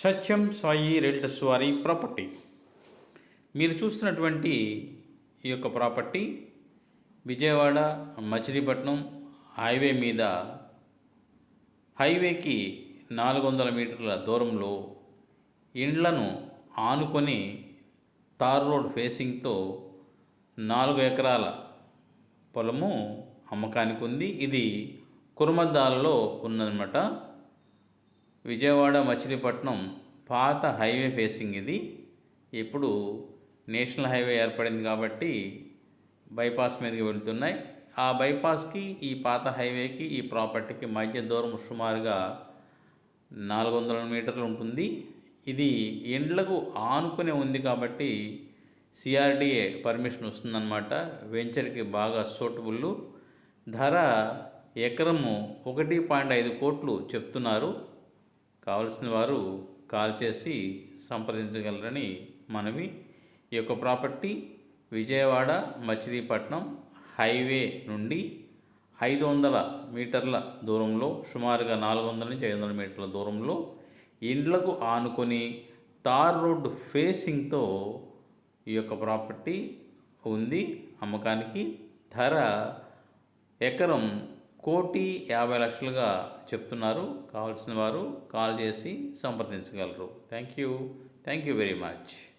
సత్యం Sai realtors వారి property. మీరు చూస్తున్నటువంటి ఈ యొక్క ప్రాపర్టీ విజయవాడ మచిలీపట్నం హైవే మీద హైవేకి నాలుగు వందల మీటర్ల దూరంలో ఇండ్లను ఆనుకొని తార్ రోడ్ ఫేసింగ్తో నాలుగు ఎకరాల పొలము అమ్మకానికి ఉంది. ఇది కురుమద్దాలలో ఉన్నదన్నమాట విజయవాడ మచిలీపట్నం పాత హైవే ఫేసింగ్ ఇది. ఇప్పుడు నేషనల్ హైవే ఏర్పడింది కాబట్టి బైపాస్ మీదకి వెళుతున్నాయి. ఆ బైపాస్కి ఈ పాత హైవేకి ఈ ప్రాపర్టీకి మధ్య దూరం సుమారుగా నాలుగు వందల మీటర్లు ఉంటుంది. ఇది ఎండ్లకు ఆనుకునే ఉంది కాబట్టి సిఆర్డిఏ పర్మిషన్ వస్తుందన్నమాట. వెంచర్కి బాగా సూటబుల్. ధర ఎకరము ఒకటి పాయింట్ ఐదు కోట్లు చెప్తున్నారు. కావలసిన వారు కాల్ చేసి సంప్రదించగలరని మనవి. ఈ యొక్క ప్రాపర్టీ విజయవాడ మచిలీపట్నం హైవే నుండి ఐదు వందల మీటర్ల దూరంలో సుమారుగా నాలుగు వందల నుంచి ఐదు వందల మీటర్ల దూరంలో ఇండ్లకు ఆనుకొని తార్ రోడ్డు ఫేసింగ్తో ఈ యొక్క ప్రాపర్టీ ఉంది. అమ్మకానికి ధర ఎకరం కోటి యాభై లక్షలుగా చెప్తున్నారు. కావాల్సిన వారు కాల్ చేసి సంప్రదించగలరు. Thank you thank you very much